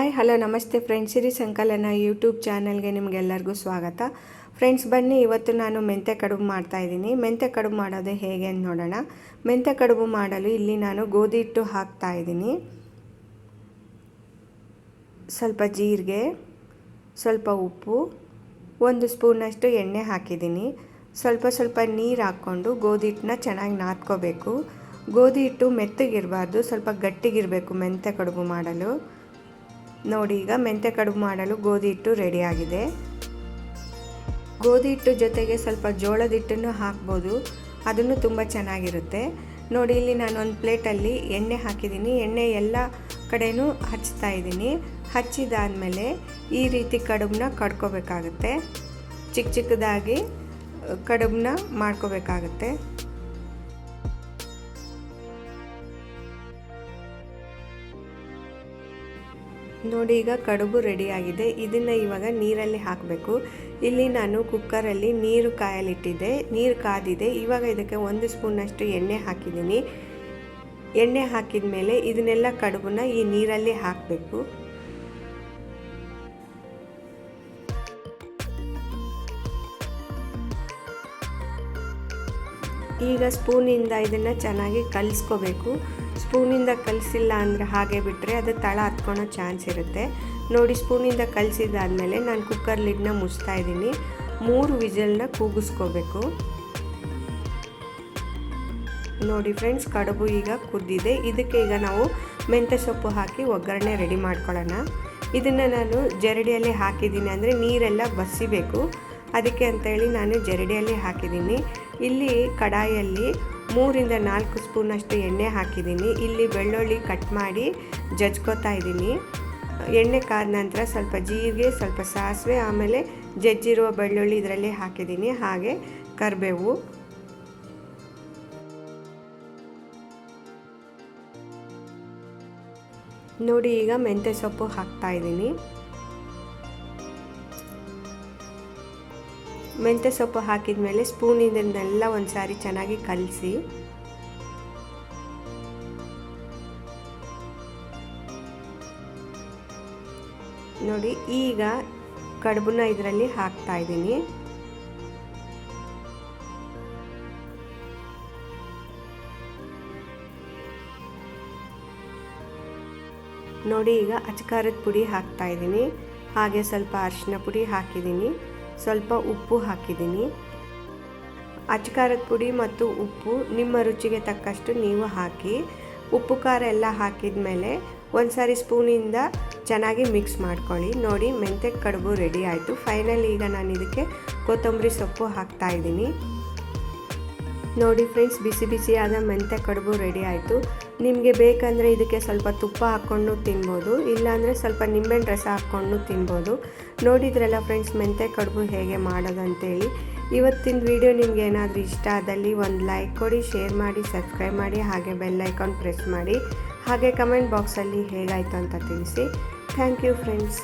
Hi, hello, ನಮಸ್ತೆ friends. Siri Sankalana YouTube ಚಾನಲ್ಗೆ ನಿಮಗೆಲ್ಲರಿಗೂ ಸ್ವಾಗತ. ಫ್ರೆಂಡ್ಸ್, ಬನ್ನಿ, ಇವತ್ತು ನಾನು ಮೆಂತೆ ಕಡುಬು ಮಾಡ್ತಾ ಇದ್ದೀನಿ. ಮೆಂತ್ಯ ಕಡುಬು ಮಾಡೋದು ಹೇಗೆ ಅಂತ ನೋಡೋಣ. ಮೆಂತೆ ಕಡುಬು ಮಾಡಲು ಇಲ್ಲಿ ನಾನು ಗೋಧಿ ಹಿಟ್ಟು ಹಾಕ್ತಾ ಇದ್ದೀನಿ. ಸ್ವಲ್ಪ ಜೀರಿಗೆ, ಸ್ವಲ್ಪ ಉಪ್ಪು, ಒಂದು ಸ್ಪೂನಷ್ಟು ಎಣ್ಣೆ ಹಾಕಿದ್ದೀನಿ. ಸ್ವಲ್ಪ ಸ್ವಲ್ಪ ನೀರು ಹಾಕ್ಕೊಂಡು ಗೋಧಿ ಹಿಟ್ಟನ್ನ ಚೆನ್ನಾಗಿ ನಾದ್ಕೋಬೇಕು. ಗೋಧಿ ಹಿಟ್ಟು ಮೆತ್ತಗಿರಬಾರ್ದು, ಸ್ವಲ್ಪ ಗಟ್ಟಿಗಿರಬೇಕು ಮೆಂತೆ ಕಡುಬು ಮಾಡಲು. ನೋಡಿ ಈಗ ಮೆಂತ್ಯ ಕಡುಬು ಮಾಡಲು ಗೋಧಿ ಹಿಟ್ಟು ರೆಡಿಯಾಗಿದೆ ಗೋಧಿ ಹಿಟ್ಟು ಜೊತೆಗೆ ಸ್ವಲ್ಪ ಜೋಳದ ಹಿಟ್ಟನ್ನು ಹಾಕ್ಬೋದು. ಅದನ್ನು ತುಂಬ ಚೆನ್ನಾಗಿರುತ್ತೆ. ನೋಡಿ ಇಲ್ಲಿ ನಾನು ಒಂದು ಪ್ಲೇಟಲ್ಲಿ ಎಣ್ಣೆ ಹಾಕಿದ್ದೀನಿ. ಎಣ್ಣೆ ಎಲ್ಲ ಕಡೆಯೂ ಹಚ್ತಾ ಇದ್ದೀನಿ. ಹಚ್ಚಿದಾದಮೇಲೆ ಈ ರೀತಿ ಕಡುಬನ್ನ ಕಡ್ಕೋಬೇಕಾಗುತ್ತೆ. ಚಿಕ್ಕ ಚಿಕ್ಕದಾಗಿ ಕಡುಬನ್ನ ಮಾಡ್ಕೋಬೇಕಾಗತ್ತೆ. ನೋಡಿ ಈಗ ಕಡುಬು ರೆಡಿಯಾಗಿದೆ. ಇದನ್ನು ಇವಾಗ ನೀರಲ್ಲಿ ಹಾಕಬೇಕು. ಇಲ್ಲಿ ನಾನು ಕುಕ್ಕರಲ್ಲಿ ನೀರು ಕಾಯಲಿಟ್ಟಿದ್ದೆ. ನೀರು ಕಾದಿದೆ. ಇವಾಗ ಇದಕ್ಕೆ ಒಂದು ಸ್ಪೂನಷ್ಟು ಎಣ್ಣೆ ಹಾಕಿದ್ದೀನಿ. ಎಣ್ಣೆ ಹಾಕಿದ ಮೇಲೆ ಇದನ್ನೆಲ್ಲ ಕಡುಬನ್ನ ಈ ನೀರಲ್ಲಿ ಹಾಕಬೇಕು. ಈಗ ಸ್ಪೂನಿಂದ ಇದನ್ನು ಚೆನ್ನಾಗಿ ಕಲಿಸ್ಕೋಬೇಕು. ಸ್ಪೂನಿಂದ ಕಲಿಸಿಲ್ಲ ಅಂದರೆ ಹಾಗೆ ಬಿಟ್ಟರೆ ಅದು ತಳ ಹತ್ಕೊಳೋ ಚಾನ್ಸ್ ಇರುತ್ತೆ. ನೋಡಿ, ಸ್ಪೂನಿಂದ ಕಲಿಸಿದಾದ್ಮೇಲೆ ನಾನು ಕುಕ್ಕರ್ ಲಿಡ್ನ ಮುಚ್ತಾ ಇದ್ದೀನಿ. ಮೂರು ವಿಜಲ್ನ ಕೂಗಿಸ್ಕೋಬೇಕು. ನೋಡಿ ಫ್ರೆಂಡ್ಸ್ ಕಡುಬು ಈಗ ಕುದ್ದಿದೆ. ಇದಕ್ಕೆ ಈಗ ನಾವು ಮೆಂತ್ಯ ಸೊಪ್ಪು ಹಾಕಿ ಒಗ್ಗರಣೆ ರೆಡಿ ಮಾಡ್ಕೊಳ್ಳೋಣ. ಇದನ್ನು ನಾನು ಜರಡಿಯಲ್ಲಿ ಹಾಕಿದ್ದೀನಿ ಅಂದರೆ ನೀರೆಲ್ಲ ಬಸಿಬೇಕು ಅದಕ್ಕೆ ಅಂತೇಳಿ ನಾನು ಜರಡಿಯಲ್ಲಿ ಹಾಕಿದ್ದೀನಿ. ಇಲ್ಲಿ ಕಡಾಯಲ್ಲಿ ಮೂರಿಂದ ನಾಲ್ಕು ಸ್ಪೂನಷ್ಟು ಎಣ್ಣೆ ಹಾಕಿದ್ದೀನಿ. ಇಲ್ಲಿ ಬೆಳ್ಳುಳ್ಳಿ ಕಟ್ ಮಾಡಿ ಜಜ್ಕೋತಾ ಇದ್ದೀನಿ. ಎಣ್ಣೆ ಕಾದ ನಂತರ ಸ್ವಲ್ಪ ಜೀರಿಗೆ, ಸ್ವಲ್ಪ ಸಾಸಿವೆ, ಆಮೇಲೆ ಜಜ್ಜಿರುವ ಬೆಳ್ಳುಳ್ಳಿ ಇದರಲ್ಲಿ ಹಾಕಿದ್ದೀನಿ. ಹಾಗೆ ಕರಿಬೇವು. ನೋಡಿ, ಈಗ ಮೆಂತ್ಯ ಸೊಪ್ಪು ಹಾಕ್ತಾ ಇದ್ದೀನಿ. ಮೆಂತ್ಯ ಸೊಪ್ಪು ಹಾಕಿದ ಮೇಲೆ ಸ್ಪೂನಿಂದನ್ನೆಲ್ಲ ಒಂದು ಸಾರಿ ಚೆನ್ನಾಗಿ ಕಲಸಿ. ನೋಡಿ, ಈಗ ಕಡುಬನ್ನ ಇದರಲ್ಲಿ ಹಾಕ್ತಾ ಇದ್ದೀನಿ. ನೋಡಿ, ಈಗ ಅಚಕಾರದ ಪುಡಿ ಹಾಕ್ತಾ ಇದ್ದೀನಿ. ಹಾಗೆ ಸ್ವಲ್ಪ ಅರಿಶಿನ ಪುಡಿ ಹಾಕಿದ್ದೀನಿ. ಸ್ವಲ್ಪ ಉಪ್ಪು ಹಾಕಿದ್ದೀನಿ. ಅಚ್ಕಾರದ ಪುಡಿ ಮತ್ತು ಉಪ್ಪು ನಿಮ್ಮ ರುಚಿಗೆ ತಕ್ಕಷ್ಟು ನೀವು ಹಾಕಿ, ಉಪ್ಪು ಖಾರ ಎಲ್ಲ ಹಾಕಿದ ಮೇಲೆ ಒಂದು ಸಾರಿ ಸ್ಪೂನಿಂದ ಚೆನ್ನಾಗಿ ಮಿಕ್ಸ್ ಮಾಡ್ಕೊಳ್ಳಿ. ನೋಡಿ, ಮೆಂತ್ಯ ಕಡುಬು ರೆಡಿ ಆಯಿತು. ಫೈನಲಿ ಈಗ ನಾನು ಇದಕ್ಕೆ ಕೊತ್ತಂಬರಿ ಸೊಪ್ಪು ಹಾಕ್ತಾ ಇದ್ದೀನಿ. ನೋಡಿ ಫ್ರೆಂಡ್ಸ್, ಬಿಸಿ ಬಿಸಿಯಾದ ಮೆಂತ್ಯ ಕಡುಬು ರೆಡಿ ಆಯಿತು. ನಿಮಗೆ ಬೇಕಂದರೆ ಇದಕ್ಕೆ ಸ್ವಲ್ಪ ತುಪ್ಪ ಹಾಕ್ಕೊಂಡು ತಿನ್ಬೋದು, ಇಲ್ಲಾಂದರೆ ಸ್ವಲ್ಪ ನಿಂಬೆಹಣ್ಣು ರಸ ಹಾಕ್ಕೊಂಡು ತಿನ್ಬೋದು. ನೋಡಿದ್ರಲ್ಲ ಫ್ರೆಂಡ್ಸ್, ಮೆಂತ್ಯ ಕಡುಬು ಹೇಗೆ ಮಾಡೋದು ಅಂತೇಳಿ ಇವತ್ತಿನ ವಿಡಿಯೋ ನಿಮ್ಗೆ ಏನಾದರೂ ಇಷ್ಟ ಆದಲ್ಲಿ ಒಂದು ಲೈಕ್ ಕೊಡಿ ಶೇರ್ ಮಾಡಿ ಸಬ್ಸ್ಕ್ರೈಬ್ ಮಾಡಿ, ಹಾಗೆ ಬೆಲ್ ಐಕಾನ್ ಪ್ರೆಸ್ ಮಾಡಿ. ಹಾಗೆ ಕಮೆಂಟ್ ಬಾಕ್ಸಲ್ಲಿ ಹೇಗಾಯಿತು ಅಂತ ತಿಳಿಸಿ. Thank you friends